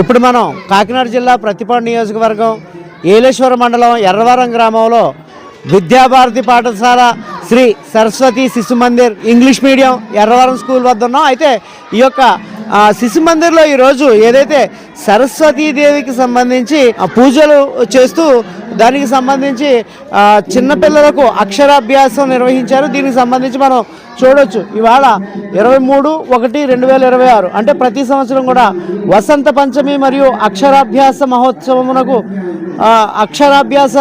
ఇప్పుడు మనం కాకినాడ జిల్లా ప్రతిపాడు నియోజకవర్గం ఏలేశ్వర మండలం ఎర్రవరం గ్రామంలో విద్యాభారతి పాఠశాల Sri Saraswati Shishu Mandir English medium Erravaram school వద్ద ఉన్నాం. అయితే ఈ యొక్క శిశు మందిర్లో ఈరోజు ఏదైతే సరస్వతీదేవికి సంబంధించి ఆ, పూజలు చేస్తూ దానికి సంబంధించి చిన్నపిల్లలకు అక్షరాభ్యాసం నిర్వహించారు. దీనికి సంబంధించి మనం చూడొచ్చు. ఇవాళ ఇరవై మూడు ఒకటి రెండు వేల ఇరవై ఆరు. అంటే ప్రతి సంవత్సరం కూడా వసంత పంచమి మరియు అక్షరాభ్యాస మహోత్సవమునకు అక్షరాభ్యాస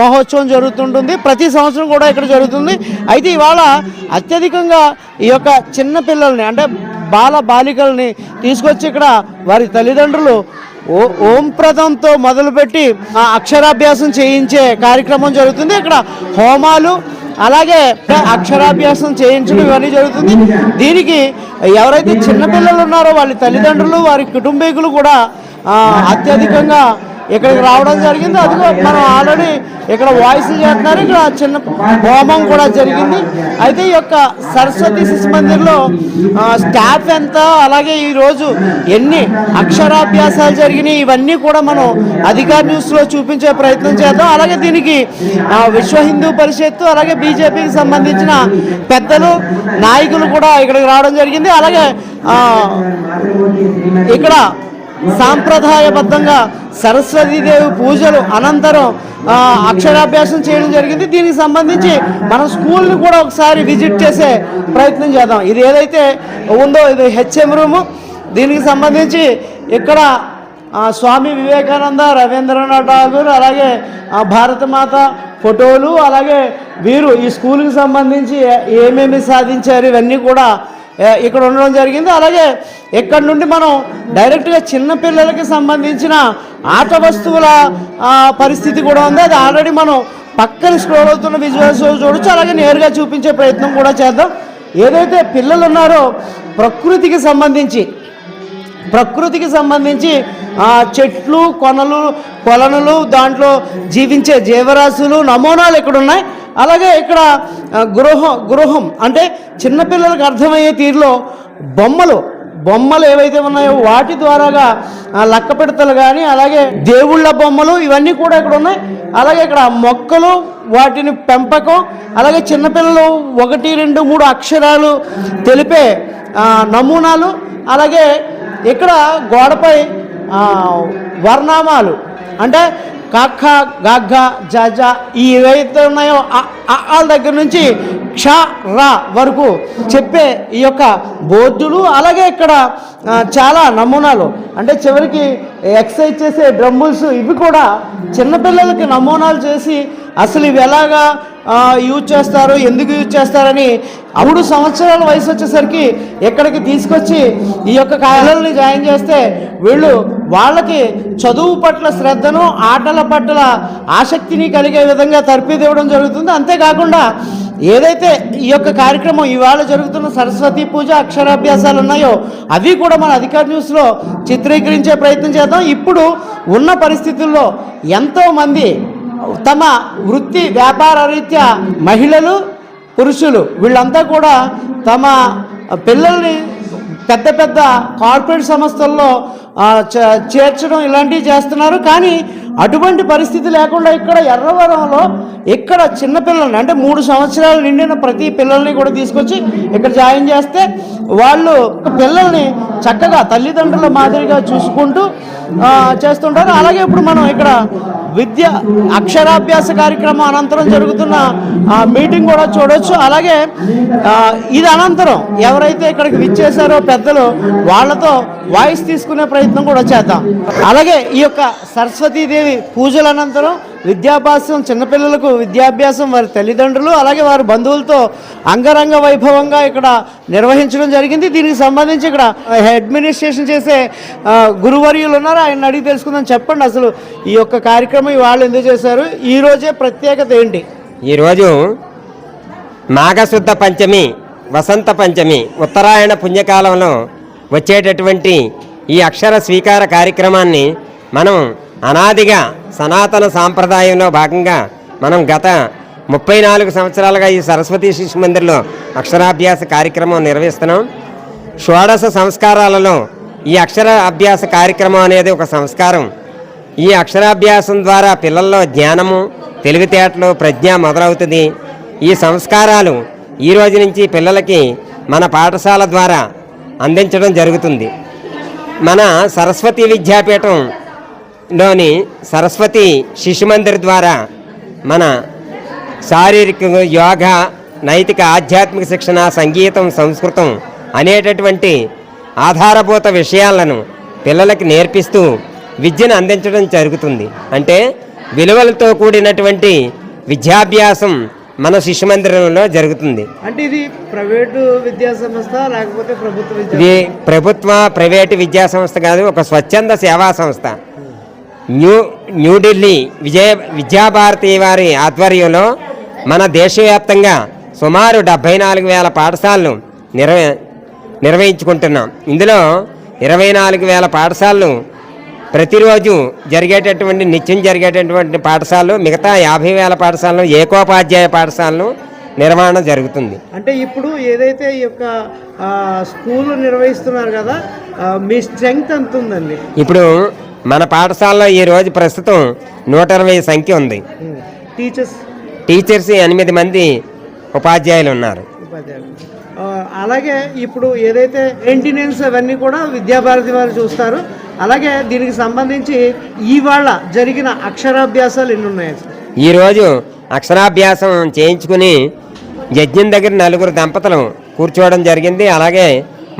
మహోత్సవం జరుగుతుంటుంది. ప్రతి సంవత్సరం కూడా ఇక్కడ జరుగుతుంది. అయితే ఇవాళ అత్యధికంగా ఈ యొక్క చిన్న పిల్లల్ని అంటే బాల బాలికల్ని తీసుకొచ్చి ఇక్కడ వారి తల్లిదండ్రులు ఓ ఓం ప్రదంతో మొదలుపెట్టి ఆ అక్షరాభ్యాసం చేయించే కార్యక్రమం జరుగుతుంది. ఇక్కడ హోమాలు అలాగే అక్షరాభ్యాసం చేయించడం ఇవన్నీ జరుగుతుంది. దీనికి ఎవరైతే చిన్నపిల్లలు ఉన్నారో వాళ్ళ తల్లిదండ్రులు వారి కుటుంబీకులు కూడా అత్యధికంగా ఇక్కడికి రావడం జరిగింది. అదిగో మనం ఆల్రెడీ ఇక్కడ వాయిస్ చేస్తున్నారు. ఇక్కడ చిన్న హోమం కూడా జరిగింది. అయితే ఈ యొక్క సరస్వతి శిశు మందిర్లో స్టాఫ్ ఎంత అలాగే ఈరోజు ఎన్ని అక్షరాభ్యాసాలు జరిగినాయి ఇవన్నీ కూడా మనం అధికార న్యూస్లో చూపించే ప్రయత్నం చేద్దాం. అలాగే దీనికి విశ్వ హిందూ పరిషత్తు అలాగే బీజేపీకి సంబంధించిన పెద్దలు నాయకులు కూడా ఇక్కడికి రావడం జరిగింది. అలాగే ఇక్కడ సాంప్రదాయబద్ధంగా సరస్వతీదేవి పూజలు అనంతరం అక్షరాభ్యాసం చేయడం జరిగింది. దీనికి సంబంధించి మనం స్కూల్ని కూడా ఒకసారి విజిట్ చేసే ప్రయత్నం చేద్దాం. ఇది ఏదైతే ఉందో ఇది హెచ్ఎం రూము. దీనికి సంబంధించి ఇక్కడ స్వామి వివేకానంద రవీంద్రనాథ్ ఠాగూర్ అలాగే ఆ, భారతమాత ఫోటోలు అలాగే వీరు ఈ స్కూల్కి సంబంధించి ఏమేమి సాధించారు ఇవన్నీ కూడా ఇక్కడ ఉండడం జరిగింది. అలాగే ఇక్కడ నుండి మనం డైరెక్ట్గా చిన్నపిల్లలకి సంబంధించిన ఆట వస్తువుల పరిస్థితి కూడా ఉంది. అది ఆల్రెడీ మనం పక్కన స్క్రోల్ అవుతున్న విజువల్స్ చూడొచ్చు. అలాగే నేరుగా చూపించే ప్రయత్నం కూడా చేద్దాం. ఏదైతే పిల్లలు ఉన్నారో ప్రకృతికి సంబంధించి ప్రకృతికి సంబంధించి చెట్లు కొనలు కొలనులు దాంట్లో జీవించే జీవరాశులు నమూనాలు ఇక్కడ ఉన్నాయి అలాగే ఇక్కడ గృహ గృహం గృహం అంటే చిన్నపిల్లలకు అర్థమయ్యే తీరులో బొమ్మలు బొమ్మలు ఏవైతే ఉన్నాయో వాటి ద్వారాగా లక్క పిడతలు కానీ అలాగే దేవుళ్ళ బొమ్మలు ఇవన్నీ కూడా ఇక్కడ ఉన్నాయి. అలాగే ఇక్కడ మొక్కలు వాటిని పెంపకం అలాగే చిన్నపిల్లలు ఒకటి రెండు మూడు అక్షరాలు తెలిపే నమూనాలు అలాగే ఇక్కడ గోడపై వర్ణామాలు అంటే కఖ గఘ జజ ఈ ఏవైతే ఉన్నాయో ఆ- వాళ్ళ దగ్గర నుంచి క్ష రా వరకు చెప్పే ఈ యొక్క బోర్డులు అలాగే ఇక్కడ చాలా నమూనాలు. అంటే చివరికి ఎక్సైజ్ చేసే డ్రమ్ముల్స్ ఇవి కూడా చిన్నపిల్లలకి నమూనాలు చేసి అసలు ఇవి ఎలాగా యూజ్ చేస్తారు ఎందుకు యూజ్ చేస్తారని అప్పుడు సంవత్సరాల వయసు వచ్చేసరికి ఎక్కడికి తీసుకొచ్చి ఈ యొక్క కళల్ని జాయిన్ చేస్తే వీళ్ళు వాళ్ళకి చదువు పట్ల శ్రద్ధను ఆటల పట్ల ఆసక్తిని కలిగే విధంగా తర్పిదివ్వడం జరుగుతుంది. అంతేకాకుండా ఏదైతే ఈ యొక్క కార్యక్రమం ఇవాళ జరుగుతున్న సరస్వతి పూజ అక్షరాభ్యాసాలు ఉన్నాయో అవి కూడా మన అధికార న్యూస్లో చిత్రీకరించే ప్రయత్నం చేద్దాం. ఇప్పుడు ఉన్న పరిస్థితుల్లో ఎంతోమంది తమ వృత్తి వ్యాపార రీత్యా మహిళలు పురుషులు వీళ్ళంతా కూడా తమ పిల్లల్ని పెద్ద పెద్ద కార్పొరేట్ సంస్థల్లో చేర్చడం ఇలాంటివి చేస్తున్నారు. కానీ అటువంటి పరిస్థితి లేకుండా ఇక్కడ ఎర్రవరంలో ఇక్కడ చిన్నపిల్లల్ని అంటే మూడు సంవత్సరాలు నిండిన ప్రతి పిల్లల్ని కూడా తీసుకొచ్చి ఇక్కడ జాయిన్ చేస్తే వాళ్ళు పిల్లల్ని చక్కగా తల్లిదండ్రుల మాదిరిగా చూసుకుంటూ చేస్తుంటారు. అలాగే ఇప్పుడు మనం ఇక్కడ విద్య అక్షరాభ్యాస కార్యక్రమం అనంతరం జరుగుతున్న ఆ, మీటింగ్ కూడా చూడొచ్చు. అలాగే ఇది అనంతరం ఎవరైతే ఇక్కడికి విచ్చేశారో పెద్దలు వాళ్ళతో వాయిస్ తీసుకునే ప్రయత్నం కూడా చేద్దాం. అలాగే ఈ యొక్క సరస్వతీదేవి పూజల అనంతరం విద్యాభ్యాసం చిన్నపిల్లలకు విద్యాభ్యాసం వారి తల్లిదండ్రులు అలాగే వారి బంధువులతో అంగరంగ వైభవంగా ఇక్కడ నిర్వహించడం జరిగింది. దీనికి సంబంధించి ఇక్కడ అడ్మినిస్ట్రేషన్ చేసే గురువర్యులు ఉన్నారు. ఆయన అడిగి తెలుసుకుందాం. చెప్పండి అసలు ఈ యొక్క కార్యక్రమం వాళ్ళు ఎందుకు చేశారు? ఈ రోజే ప్రత్యేకత ఏంటి? ఈరోజు మాఘశుద్ధ పంచమి వసంత పంచమి ఉత్తరాయణ పుణ్యకాలంలో వచ్చేటటువంటి ఈ అక్షర స్వీకార కార్యక్రమాన్ని మనం అనాదిగా సనాతన సాంప్రదాయంలో భాగంగా మనం గత ముప్పై నాలుగు సంవత్సరాలుగా ఈ సరస్వతి శిశు మందిర్లో అక్షరాభ్యాస కార్యక్రమం నిర్వహిస్తున్నాం. షోడశ సంస్కారాలలో ఈ అక్షర అభ్యాస కార్యక్రమం అనేది ఒక సంస్కారం. ఈ అక్షరాభ్యాసం ద్వారా పిల్లల్లో జ్ఞానము తెలివితేటలు ప్రజ్ఞ మొదలవుతుంది. ఈ సంస్కారాలు ఈ రోజు నుంచి పిల్లలకి మన పాఠశాల ద్వారా అందించడం జరుగుతుంది. మన సరస్వతి విద్యాపీఠం విద్యాపీఠంలోని సరస్వతి శిశు మందిర్ ద్వారా మన శారీరక యోగా నైతిక ఆధ్యాత్మిక శిక్షణ సంగీతం సంస్కృతం అనేటటువంటి ఆధారభూత విషయాలను పిల్లలకి నేర్పిస్తూ విద్యను అందించడం జరుగుతుంది. అంటే విలువలతో కూడినటువంటి విద్యాభ్యాసం మన శిశు మందిరంలో జరుగుతుంది. అంటే ఇది ప్రైవేటు విద్యా సంస్థ లేకపోతే ప్రభుత్వ ఇది ప్రభుత్వ ప్రైవేటు విద్యా సంస్థ కాదు ఒక స్వచ్ఛంద సేవా సంస్థ. న్యూ న్యూఢిల్లీ విజయ విద్యాభారతి వారి ఆధ్వర్యంలో మన దేశవ్యాప్తంగా సుమారు డెబ్భై నాలుగు వేల పాఠశాలను నిర్వ నిర్వహించుకుంటున్నాం. ఇందులో ఇరవై నాలుగు వేల పాఠశాలలు ప్రతిరోజు జరిగేటటువంటి నిత్యం జరిగేటటువంటి పాఠశాలలు మిగతా యాభై వేల పాఠశాలను ఏకోపాధ్యాయ పాఠశాలను నిర్వహణ జరుగుతుంది. అంటే ఇప్పుడు ఏదైతే ఈ యొక్క స్కూల్ నిర్వహిస్తున్నారు కదా మీ స్ట్రెంగ్త్ ఎంత ఉందండి ఇప్పుడు మన పాఠశాలలో ఈ రోజు ప్రస్తుతం నూట ఇరవై సంఖ్య ఉంది. టీచర్స్? టీచర్స్ ఎనిమిది మంది ఉపాధ్యాయులు ఉన్నారు. అలాగే ఇప్పుడు ఏదైతే మెయింటెనెన్స్ అవన్నీ కూడా విద్యాభారతి వారు చూస్తారు అలాగే దీనికి సంబంధించి ఇవాళ జరిగిన అక్షరాభ్యాసాలు ఎన్ని ఉన్నాయి ఈరోజు అక్షరాభ్యాసం చేయించుకుని యజ్ఞం దగ్గర నలుగురు దంపతులు కూర్చోవడం జరిగింది. అలాగే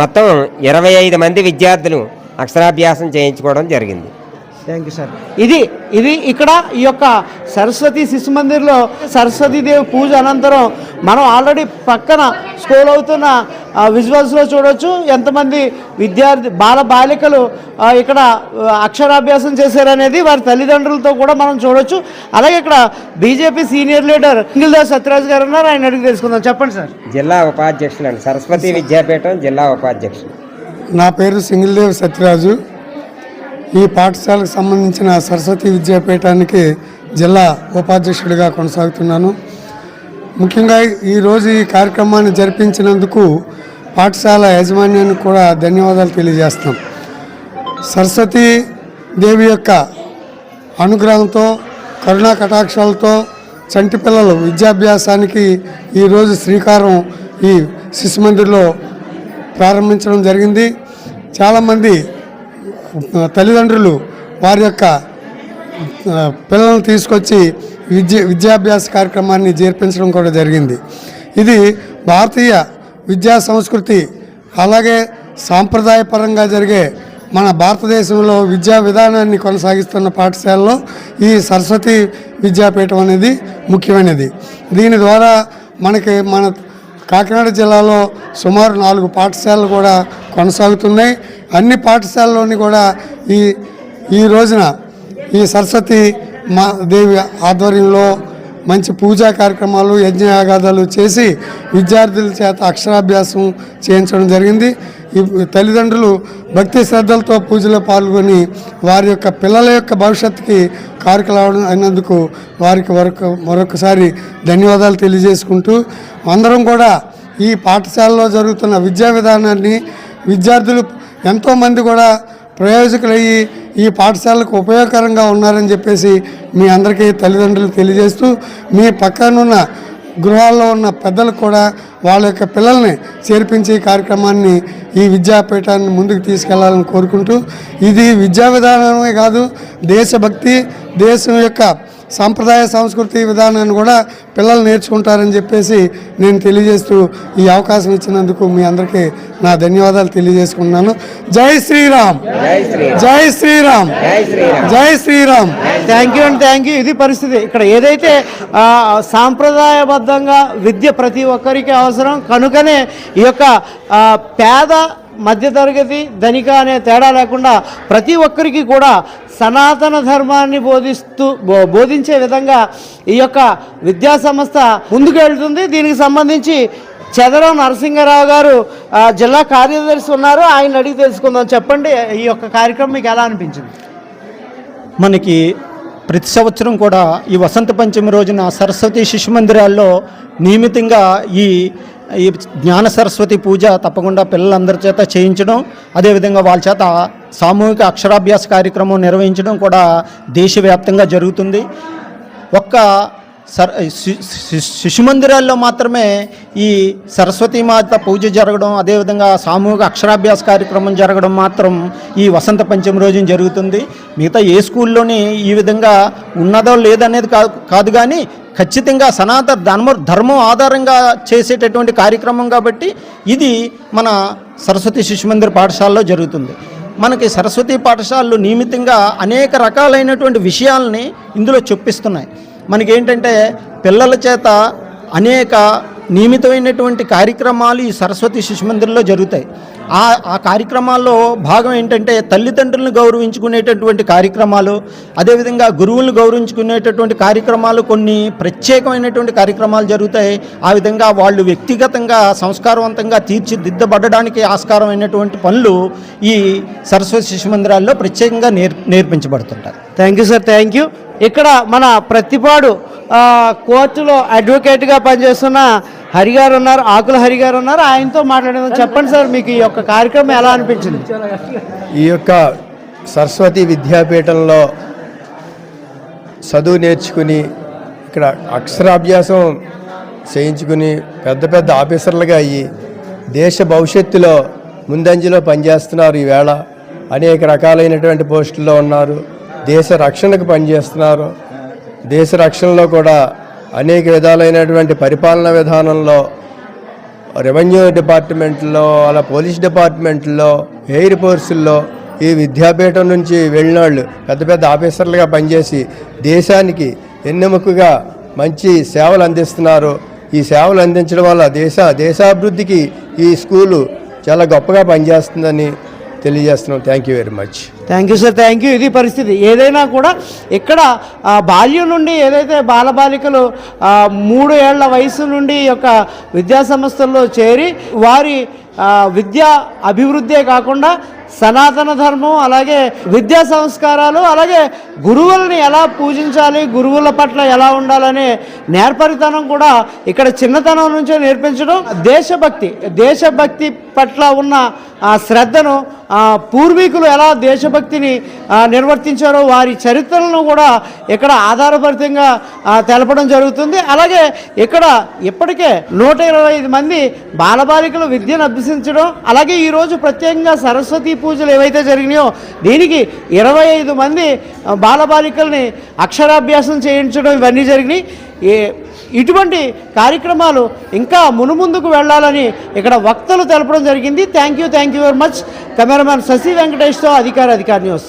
మొత్తం ఇరవై ఐదు మంది విద్యార్థులు అక్షరాభ్యాసం చేయించుకోవడం జరిగింది. థ్యాంక్ యూ సార్ ఇది ఇది ఇక్కడ ఈ యొక్క సరస్వతి శిశు మందిర్లో సరస్వతీదేవి పూజ అనంతరం మనం ఆల్రెడీ పక్కన స్కూల్ అవుతున్న విజువల్స్లో చూడొచ్చు. ఎంతమంది విద్యార్థి బాల బాలికలు ఇక్కడ అక్షరాభ్యాసం చేశారనేది వారి తల్లిదండ్రులతో కూడా మనం చూడొచ్చు. అలాగే ఇక్కడ BJP senior leader Ingildas Satyaraj గారు ఉన్నారు. ఆయన అడిగి తెలుసుకుందాం. చెప్పండి సార్. జిల్లా ఉపాధ్యక్షులు అండి సరస్వతి విద్యాపీఠం జిల్లా ఉపాధ్యక్షులు. నా పేరు సింగిల్దేవ్ సత్యరాజు. ఈ పాఠశాలకు సంబంధించిన సరస్వతి విద్యాపీఠానికి జిల్లా ఉపాధ్యక్షుడిగా కొనసాగుతున్నాను. ముఖ్యంగా ఈరోజు ఈ కార్యక్రమాన్ని జరిపించినందుకు పాఠశాల యాజమాన్యానికి కూడా ధన్యవాదాలు తెలియజేస్తాం సరస్వతి దేవి యొక్క అనుగ్రహంతో కరుణా కటాక్షాలతో చంటి పిల్లలు విద్యాభ్యాసానికి ఈరోజు శ్రీకారం ఈ శిశు మందిర్లో ప్రారంభించడం జరిగింది. చాలామంది తల్లిదండ్రులు వారి యొక్క పిల్లలను తీసుకొచ్చి విద్య విద్యాభ్యాస కార్యక్రమాన్ని చేర్పించడం కూడా జరిగింది. ఇది భారతీయ విద్యా సంస్కృతి అలాగే సాంప్రదాయపరంగా జరిగే మన భారతదేశంలో విద్యా విధానాన్ని కొనసాగిస్తున్న పాఠశాలలో ఈ సరస్వతి విద్యాపీఠం అనేది ముఖ్యమైనది. దీని ద్వారా మనకి మన కాకినాడ జిల్లాలో సుమారు నాలుగు పాఠశాలలు కూడా కొనసాగుతున్నాయి. అన్ని పాఠశాలలోని కూడా ఈ ఈ రోజున ఈ సరస్వతి మా దేవి ఆధ్వర్యంలో మంచి పూజా కార్యక్రమాలు యజ్ఞయాగాదాలు చేసి విద్యార్థుల చేత అక్షరాభ్యాసం చేయించడం జరిగింది. తల్లిదండ్రులు భక్తి శ్రద్ధలతో పూజలో పాల్గొని వారి యొక్క పిల్లల యొక్క భవిష్యత్తుకి కారకులవడం అయినందుకు వారికి మరొక మరొకసారి ధన్యవాదాలు తెలియజేసుకుంటూ అందరం కూడా ఈ పాఠశాలలో జరుగుతున్న విద్యా విధానాన్ని విద్యార్థులు ఎంతోమంది కూడా ప్రయోజకులయ్యి ఈ పాఠశాలకు ఉపయోగకరంగా ఉన్నారని చెప్పేసి మీ అందరికీ తల్లిదండ్రులు తెలియజేస్తూ మీ పక్కనున్న గృహాల్లో ఉన్న పెద్దలకు కూడా వాళ్ళ యొక్క పిల్లల్ని చేర్పించి కార్యక్రమాన్ని ఈ విద్యాపీఠాన్ని ముందుకు తీసుకెళ్ళాలని కోరుకుంటూ ఇది విద్యా విధానమే కాదు దేశభక్తి దేశం యొక్క సాంప్రదాయ సంస్కృతి విధానాన్ని కూడా పిల్లలు నేర్చుకుంటారని చెప్పేసి నేను తెలియజేస్తూ ఈ అవకాశం ఇచ్చినందుకు మీ అందరికీ నా ధన్యవాదాలు తెలియజేసుకున్నాను జై శ్రీరామ్. జై శ్రీ జై శ్రీరామ్. జై శ్రీరామ్. జై శ్రీరామ్. థ్యాంక్ యూ అండి థ్యాంక్ యూ ఇది పరిస్థితి. ఇక్కడ ఏదైతే ఆ, సాంప్రదాయబద్ధంగా విద్య ప్రతి ఒక్కరికి అవసరం కనుకనే ఈ యొక్క ఆ, పేద మధ్యతరగతి ధనిక అనే తేడా లేకుండా ప్రతి ఒక్కరికి కూడా సనాతన ధర్మాన్ని బోధిస్తూ బో- బోధించే విధంగా ఈ యొక్క విద్యా సంస్థ ముందుకు దీనికి సంబంధించి చదరం నరసింహారావు గారు జిల్లా కార్యదర్శి ఉన్నారు. ఆయన అడిగి తెలుసుకుందాం. చెప్పండి ఈ యొక్క కార్యక్రమం మీకు ఎలా అనిపించింది? మనకి ప్రతి సంవత్సరం కూడా ఈ వసంత పంచమి రోజున సరస్వతి శిశు మందిరాల్లో నియమితంగా ఈ ఈ జ్ఞాన సరస్వతి పూజ తప్పకుండా పిల్లలందరి చేత చేయించడం అదేవిధంగా వాళ్ళ చేత సామూహిక అక్షరాభ్యాస కార్యక్రమం నిర్వహించడం కూడా దేశవ్యాప్తంగా జరుగుతుంది. ఒక్క సర్ శి- శి- శిశు మందిరాల్లో మాత్రమే ఈ సరస్వతి మాత పూజ జరగడం అదేవిధంగా సామూహిక అక్షరాభ్యాస కార్యక్రమం జరగడం మాత్రం ఈ వసంత పంచమి రోజున జరుగుతుంది. మిగతా ఏ స్కూల్లోని ఈ విధంగా ఉన్నదో లేదనేది కాదు కాదు కానీ ఖచ్చితంగా సనాతన ధర్మ ధర్మం ఆధారంగా చేసేటటువంటి కార్యక్రమం కాబట్టి ఇది మన సరస్వతి శిశు మందిర్ పాఠశాలలో జరుగుతుంది. మనకి సరస్వతి పాఠశాలలు నియమితంగా అనేక రకాలైనటువంటి విషయాల్ని ఇందులో చొప్పిస్తున్నాయి. మనకేంటంటే పిల్లల చేత అనేక నియమితమైనటువంటి కార్యక్రమాలు ఈ సరస్వతి శిశు మందిర్లో జరుగుతాయి. ఆ ఆ కార్యక్రమాల్లో భాగం ఏంటంటే తల్లిదండ్రులను గౌరవించుకునేటటువంటి కార్యక్రమాలు అదేవిధంగా గురువులను గౌరవించుకునేటటువంటి కార్యక్రమాలు కొన్ని ప్రత్యేకమైనటువంటి కార్యక్రమాలు జరుగుతాయి. ఆ విధంగా వాళ్ళు వ్యక్తిగతంగా సంస్కారవంతంగా తీర్చిదిద్దబడడానికి ఆస్కారమైనటువంటి పనులు ఈ సరస్వతి శిశు మందిరాల్లో ప్రత్యేకంగా నేర్ నేర్పించబడుతుంటారు thank you sir thank you ఇక్కడ మన ప్రతిపాడు కోర్టులో అడ్వకేట్గా పనిచేస్తున్న హరిగారు ఉన్నారు ఆకుల హరిగారు ఉన్నారు ఆయనతో మాట్లాడేది చెప్పండి సార్ మీకు ఈ యొక్క కార్యక్రమం ఎలా అనిపించింది? ఈ యొక్క సరస్వతి విద్యాపీఠంలో చదువు నేర్చుకుని ఇక్కడ అక్షరాభ్యాసం చేయించుకుని పెద్ద పెద్ద ఆఫీసర్లుగా అయ్యి దేశ భవిష్యత్తులో ముందంజలో పనిచేస్తున్నారు ఈవేళ అనేక రకాలైనటువంటి పోస్టుల్లో ఉన్నారు. దేశ రక్షణకు పనిచేస్తున్నారు. దేశ రక్షణలో కూడా అనేక విధాలైనటువంటి పరిపాలనా విధానంలో రెవెన్యూ డిపార్ట్మెంట్లో అలా పోలీస్ డిపార్ట్మెంట్లో ఎయిర్ ఫోర్సుల్లో ఈ విద్యాపీఠం నుంచి వెళ్ళిన వాళ్ళు పెద్ద పెద్ద ఆఫీసర్లుగా పనిచేసి దేశానికి ఎన్నెముకగా మంచి సేవలు అందిస్తున్నారు. ఈ సేవలు అందించడం వల్ల దేశ దేశాభివృద్ధికి ఈ స్కూలు చాలా గొప్పగా పనిచేస్తుందని తెలియజేస్తున్నాం. Thank you very much thank you sir thank you ఇది పరిస్థితి. ఏదైనా కూడా ఇక్కడ బాల్యం నుండి ఏదైతే బాలబాలికలు మూడు ఏళ్ళ వయసు నుండి యొక్క విద్యా సంస్థల్లో చేరి వారి విద్య విద్యా అభివృద్ధే కాకుండా సనాతన ధర్మం అలాగే విద్యా సంస్కారాలు అలాగే గురువుల్ని ఎలా పూజించాలి గురువుల పట్ల ఎలా ఉండాలనే నేర్పరితనం కూడా ఇక్కడ చిన్నతనం నుంచే నేర్పించడం. దేశభక్తి దేశభక్తి పట్ల ఉన్న ఆ శ్రద్ధను ఆ పూర్వీకులు ఎలా దేశభక్తిని నిర్వర్తించారో వారి చరిత్రలను కూడా ఇక్కడ ఆధారభరితంగా తెలపడం జరుగుతుంది. అలాగే ఇక్కడ ఇప్పటికే నూట ఇరవై ఐదు మంది బాలబాలికలు విద్యను అభ్యసించడం అలాగే ఈరోజు ప్రత్యేకంగా సరస్వతి పూజలు ఏవైతే జరిగినాయో దీనికి ఇరవై ఐదు మంది బాలబాలికల్ని అక్షరాభ్యాసం చేయించడం ఇవన్నీ జరిగినాయి. ఏ ఇటువంటి కార్యక్రమాలు ఇంకా మునుముందుకు వెళ్ళాలని ఇక్కడ వక్తలు తెలపడం జరిగింది. Thank you thank you very much cameraman Sasi వెంకటేష్తో అధికార అధికార న్యూస్.